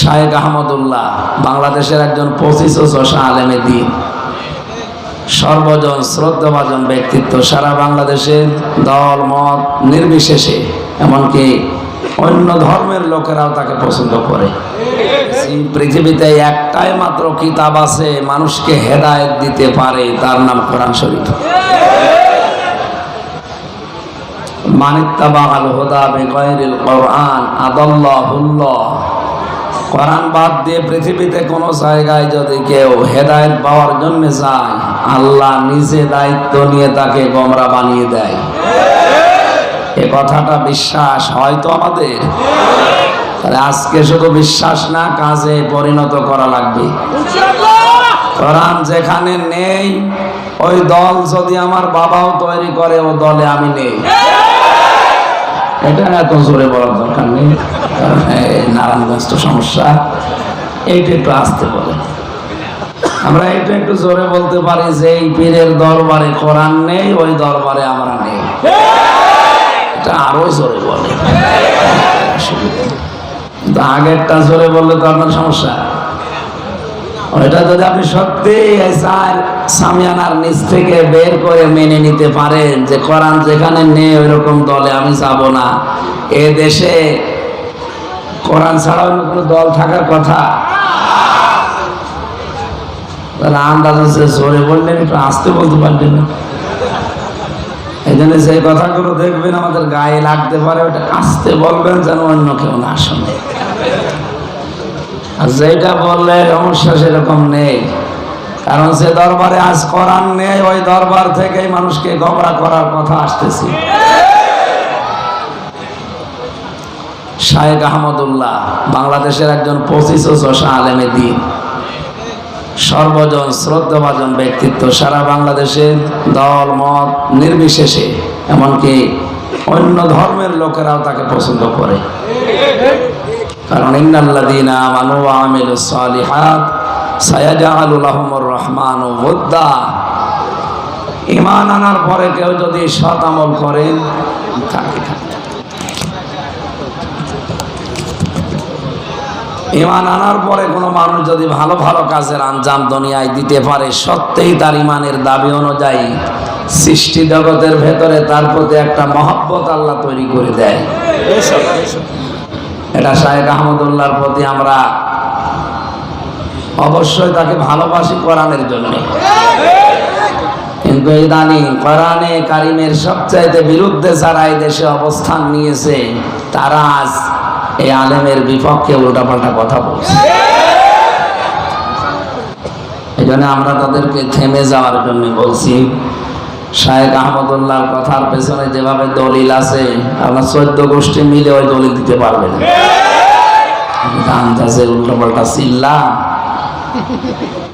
শায়েক আহমদুল্লাহ, বাংলাদেশের একজন পঁচিশ চষা আলেমে দিন। সর্বজন শ্রদ্ধাভাজন ব্যক্তিত্ব, সারা বাংলাদেশের দল, মত নির্বিশেষে, এমনকি অন্য ধর্মের লোকেরাও তাকে পছন্দ করে। পৃথিবীতে একটাই মাত্র কিতাব আছে, মানুষকে হেদায়েত দিতে পারে, তার নাম কোরআন শরীফ। মানিত্তাবা আল হুদা বেগয়রিল কোরআন, আদাল্লাহুল্লাহ। কোরআন বাদ দিয়ে পৃথিবীতে কোনো জায়গায় যদি কেউ হেদায়েত পাওয়ার জন্য যায়, আল্লাহ নিজে দায়িত্ব নিয়ে তাকে গমরা বানিয়ে দেয়। এ কথাটা বিশ্বাস হয়তো আমাদের? তাহলে আজকে শুধু বিশ্বাস না, কাজে পরিণত করা লাগবে। কোরআন যেখানে নেই, ওই দল যদি আমার বাবাও তৈরি করে, ও দলে আমি নেই। এটা এত জোরে বলার দরকার নেই, কারণ নারায়ণগঞ্জ তো সমস্যা। এইটা একটু আসতে বলে আমরা এটা একটু জোরে বলতে পারি যে এই পীরের দরবারে কোরআন নেই, ওই দরবারে আমরা নেই। এটা আরও জোরে বলে। আগেরটা জোরে বললে তো আপনার সমস্যা। ওইটা যদি আপনি সত্যি এই চার সামিয়ানার নিচ থেকে বের করে মেনে নিতে পারেন যে কোরআন যেখানে নেই, ওইরকম দলে আমি যাব না। এ দেশে কোরআন ছাড়া অন্য কোনো দল থাকার কথা? তাহলে আন্দাজ আছে জোরে বললেন, একটু আসতে বলতে পারলেন না? এই জন্য যে কথাগুলো দেখবেন, আমাদের গায়ে লাগতে পারে, ওটা আসতে বলবেন যেন অন্য কেউ না শোনে। আর যেটা বললে সমস্যা সেরকম নেই। কারণ সে দরবারে আজ করার নেই, ওই দরবার থেকেই মানুষকে গমরা করার কথা আসতেছে। শায়েক আহমদুল্লাহ বাংলাদেশের একজন পঁচিশ চষা আলেমে দিন। সর্বজন শ্রদ্ধাভাজন ব্যক্তিত্ব সারা বাংলাদেশের দল, মত নির্বিশেষে, এমনকি অন্য ধর্মের লোকেরাও তাকে পছন্দ করে। ঈমান আনার পরে কেউ যদি সৎ আমল করে, থাকে ইমান আনার পরে কোনো মানুষ যদি ভালো ভালো কাজের আঞ্জাম দুনিয়ায় দিতে পারে, সত্যিই তার ইমানের দাবি অনুযায়ী সৃষ্টি জগতের ভেতরে তার প্রতি একটা মহব্বত আল্লাহ তৈরি করে দেয়। এটা শাহেক আহমদুল্লাহর প্রতি আমরা অবশ্যই তাকে ভালোবাসি কোরআনের জন্য। কিন্তু ইদানিং কোরআনে কারিমের সবচাইতে বিরুদ্ধে যারা এই দেশে অবস্থান নিয়েছে, তারা আজ এই আলেমের বিপক্ষে উল্টাপাল্টা কথা বলছে। এই আমরা তাদেরকে থেমে যাওয়ার জন্য বলছি শাহেক আহমদুল্লাহর কথার পেছনে যেভাবে দলিল আছে, আপনার চোদ্দ গোষ্ঠী মিলে ওই দলিল দিতে পারবেন আন্দাজে উল্টোপাল্টা চিল্লা।